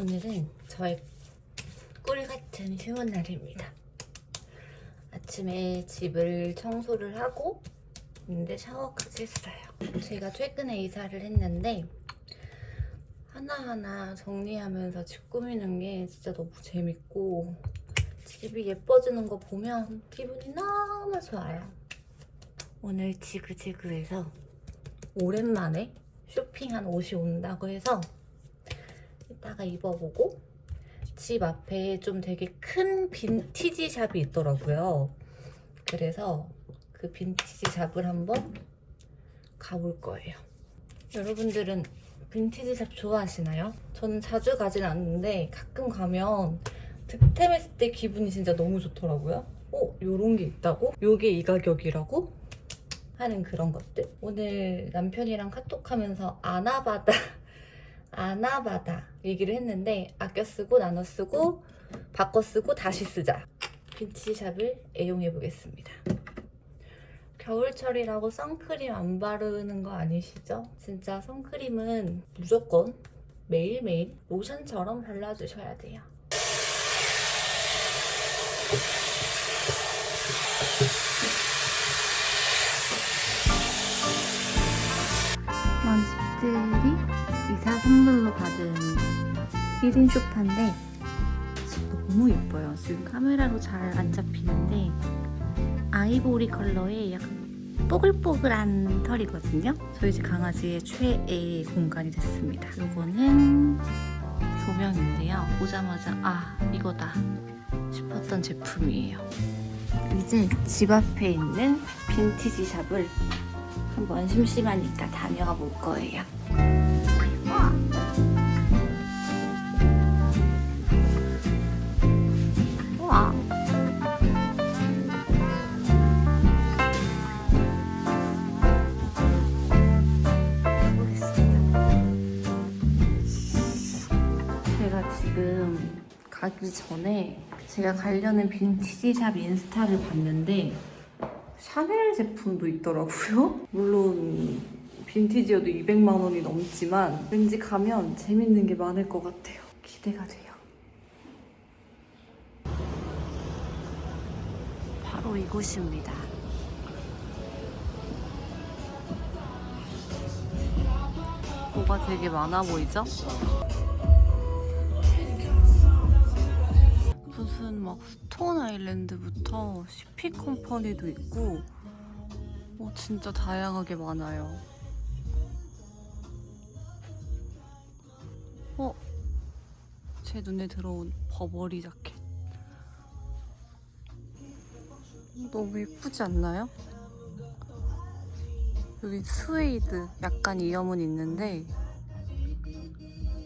오늘은 저의 꿀 같은 휴무 날입니다. 아침에 집을 청소를 하고 있는데 샤워까지 했어요. 제가 최근에 이사를 했는데 하나하나 정리하면서 집 꾸미는 게 진짜 너무 재밌고 집이 예뻐지는 거 보면 기분이 너무 좋아요. 오늘 지그재그해서 오랜만에 쇼핑한 옷이 온다고 해서 이따가 입어보고 집 앞에 좀 되게 큰 빈티지 샵이 있더라고요. 그래서 그 빈티지 샵을 한번 가볼 거예요. 여러분들은 빈티지 샵 좋아하시나요? 저는 자주 가진 않는데 가끔 가면 득템했을 때 기분이 진짜 너무 좋더라고요. 어? 요런 게 있다고? 요게 이 가격이라고? 하는 그런 것들. 오늘 남편이랑 카톡하면서 아나바다 아나바다 얘기를 했는데 아껴 쓰고 나눠 쓰고 바꿔 쓰고 다시 쓰자. 빈티지샵을 애용해 보겠습니다. 겨울철이라고 선크림 안 바르는 거 아니시죠? 진짜 선크림은 무조건 매일매일 로션처럼 발라주셔야 돼요. 1인 쇼파인데 진짜 너무 예뻐요. 지금 카메라로 잘 안 잡히는데 아이보리 컬러의 약간 뽀글뽀글한 털이거든요. 저희 집 강아지의 최애 공간이 됐습니다. 이거는 조명인데요. 보자마자 아 이거다 싶었던 제품이에요. 이제 집 앞에 있는 빈티지 샵을 한번 심심하니까 다녀가 볼 거예요. 가보겠습니다. 제가 지금 가기 전에 제가 가려는 빈티지 샵 인스타를 봤는데 샤넬 제품도 있더라고요. 물론 빈티지여도 200만 원이 넘지만 왠지 가면 재밌는 게 많을 것 같아요. 기대가 돼요. 바로 이곳입니다. 뭐가 되게 많아 보이죠? 무슨 막 스톤 아일랜드부터 CP 컴퍼니도 있고 어, 진짜 다양하게 많아요. 어? 제 눈에 들어온 버버리 자켓. 너무 예쁘지 않나요? 여기 스웨이드 약간 이어문 있는데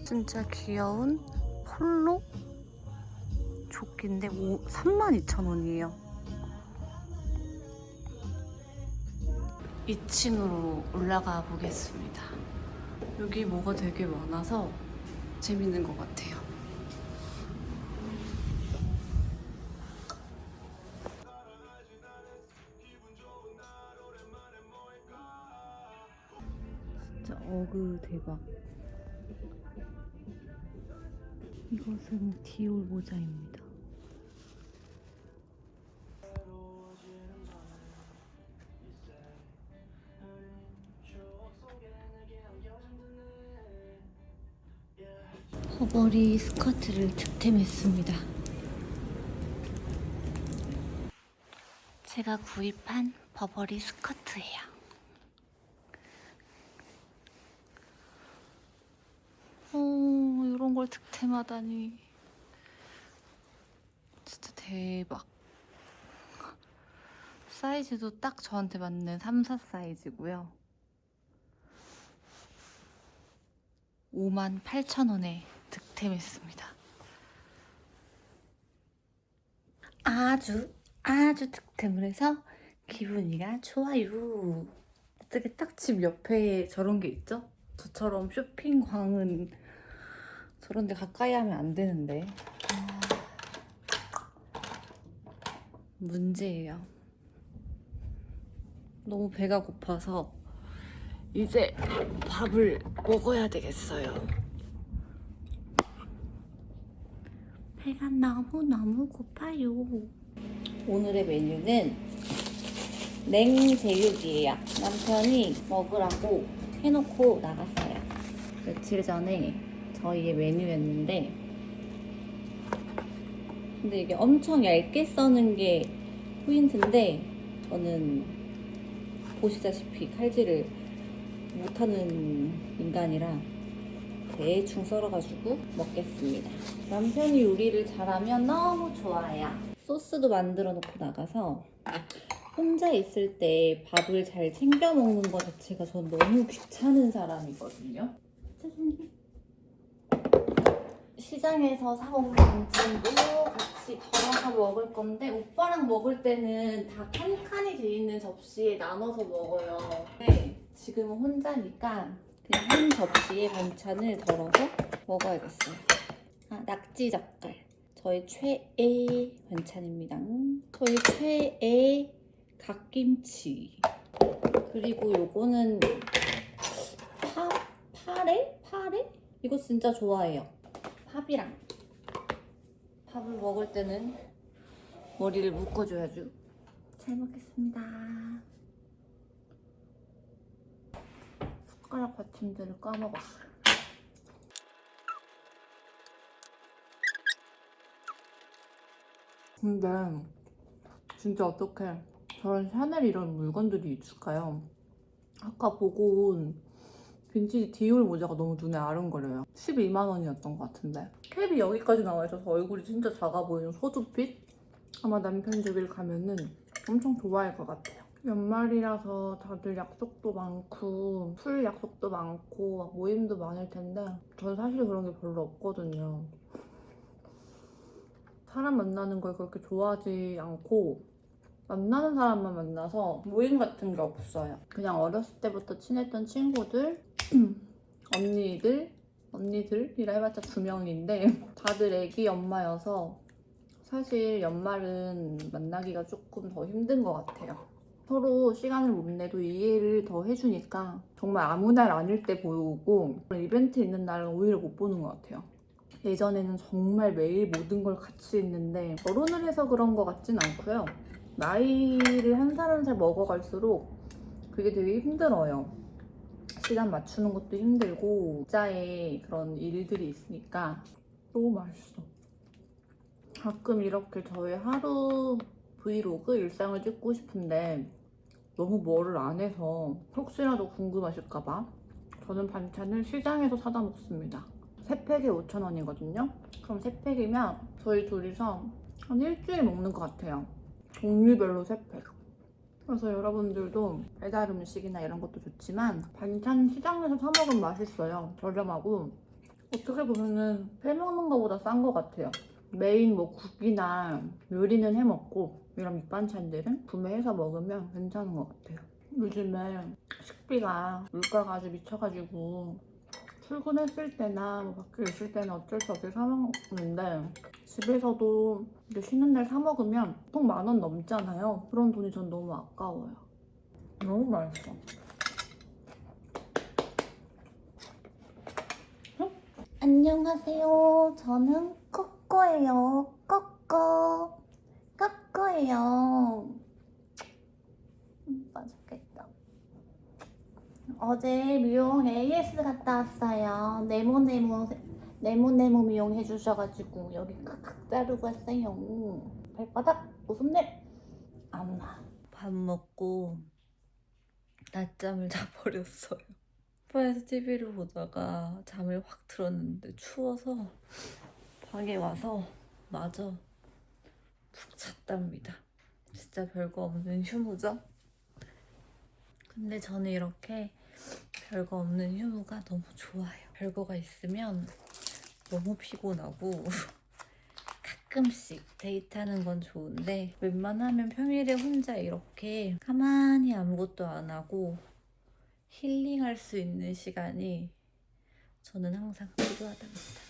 진짜 귀여운 폴로 조끼인데 32,000원이에요. 2층으로 올라가 보겠습니다. 여기 뭐가 되게 많아서 재밌는 것 같아요. 그 대박. 이것은 디올 모자입니다. 버버리 스커트를 득템했습니다. 제가 구입한 버버리 스커트예요. 어, 이런 걸 득템하다니. 진짜 대박. 사이즈도 딱 저한테 맞는 3, 4 사이즈고요. 5만 8천 원에 득템했습니다. 아주 아주 득템을 해서 기분이가 좋아요. 어떻게 딱 집 옆에 저런 게 있죠? 저처럼 쇼핑광은 저런 데 가까이 하면 안 되는데. 아, 문제예요. 너무 배가 고파서 이제 밥을 먹어야 되겠어요. 배가 너무너무 고파요. 오늘의 메뉴는 냉제육이에요. 남편이 먹으라고 해놓고 나갔어요. 며칠 전에 저희의 메뉴였는데 근데 이게 엄청 얇게 써는 게 포인트인데 저는 보시다시피 칼질을 못하는 인간이라 대충 썰어가지고 먹겠습니다. 남편이 요리를 잘하면 너무 좋아요. 소스도 만들어 놓고 나가서 혼자 있을 때 밥을 잘 챙겨 먹는 것 자체가 전 너무 귀찮은 사람이거든요. 짜잔. 시장에서 사온 김치도 같이 덜어서 먹을 건데 오빠랑 먹을 때는 다 칸칸이 돼 있는 접시에 나눠서 먹어요. 근데 지금은 혼자니까 그냥 한 접시에 반찬을 덜어서 먹어야겠어요. 아, 낙지 젓갈. 저의 최애 반찬입니다. 저희 최애 갓김치. 그리고 요거는 파, 파래? 파래? 이거 진짜 좋아해요. 팝이랑. 밥을 먹을 때는 머리를 묶어줘야죠. 잘 먹겠습니다. 숟가락 받침대를 까먹었어요. 근데 진짜 어떻게 저런 샤넬 이런 물건들이 있을까요? 아까 보고 온 빈티지 디올 모자가 너무 눈에 아른거려요. 12만 원이었던 것 같은데 캡이 여기까지 나와 있어서 얼굴이 진짜 작아 보이는 소두빛? 아마 남편 집을 가면은 엄청 좋아할 것 같아요. 연말이라서 다들 약속도 많고 술 약속도 많고 막 모임도 많을 텐데 전 사실 그런 게 별로 없거든요. 사람 만나는 걸 그렇게 좋아하지 않고 만나는 사람만 만나서 모임 같은 게 없어요. 그냥 어렸을 때부터 친했던 친구들, 언니들, 언니들이라 해봤자 두 명인데 다들 애기 엄마여서 사실 연말은 만나기가 조금 더 힘든 것 같아요. 서로 시간을 못 내도 이해를 더 해주니까 정말 아무 날 아닐 때 보고 이벤트 있는 날은 오히려 못 보는 것 같아요. 예전에는 정말 매일 모든 걸 같이 했는데 결혼을 해서 그런 것 같진 않고요. 나이를 한 살 한 살 먹어갈수록 그게 되게 힘들어요. 시간 맞추는 것도 힘들고 각자의 그런 일들이 있으니까 너무 맛있어. 가끔 이렇게 저의 하루 브이로그 일상을 찍고 싶은데 너무 뭐를 안 해서 혹시라도 궁금하실까봐 저는 반찬을 시장에서 사다 먹습니다. 세 팩에 5,000원이거든요. 그럼 세 팩이면 저희 둘이서 한 일주일 먹는 것 같아요. 종류별로 세 팩. 그래서 여러분들도 배달 음식이나 이런 것도 좋지만 반찬 시장에서 사 먹으면 맛있어요. 저렴하고 어떻게 보면은 해 먹는 것보다 싼 것 같아요. 메인 뭐 국이나 요리는 해 먹고 이런 밑반찬들은 구매해서 먹으면 괜찮은 것 같아요. 요즘에 식비가 물가가 아주 미쳐가지고 출근했을 때나 뭐 밖에 있을 때는 어쩔 수 없이 사 먹는데 집에서도 이렇게 쉬는 날 사 먹으면 보통 만 원 넘잖아요. 그런 돈이 전 너무 아까워요. 너무 맛있어. 안녕하세요. 저는 꺼꺼예요. 꺼꺼. 꺼꺼예요. 음, 맛있겠다. 어제 미용 AS 갔다 왔어요. 네모네모 네모네모 미용 해주셔가지고 여기 크크 자르고 왔어요. 발바닥 웃음내 안 나. 밥 먹고 낮잠을 자버렸어요. 소파에서 TV를 보다가 잠을 확 들었는데 추워서 방에 와서 마저 푹 잤답니다. 진짜 별거 없는 휴무죠? 근데 저는 이렇게 별거 없는 휴무가 너무 좋아요. 별거가 있으면 너무 피곤하고 가끔씩 데이트하는 건 좋은데 웬만하면 평일에 혼자 이렇게 가만히 아무것도 안 하고 힐링할 수 있는 시간이 저는 항상 필요하답니다.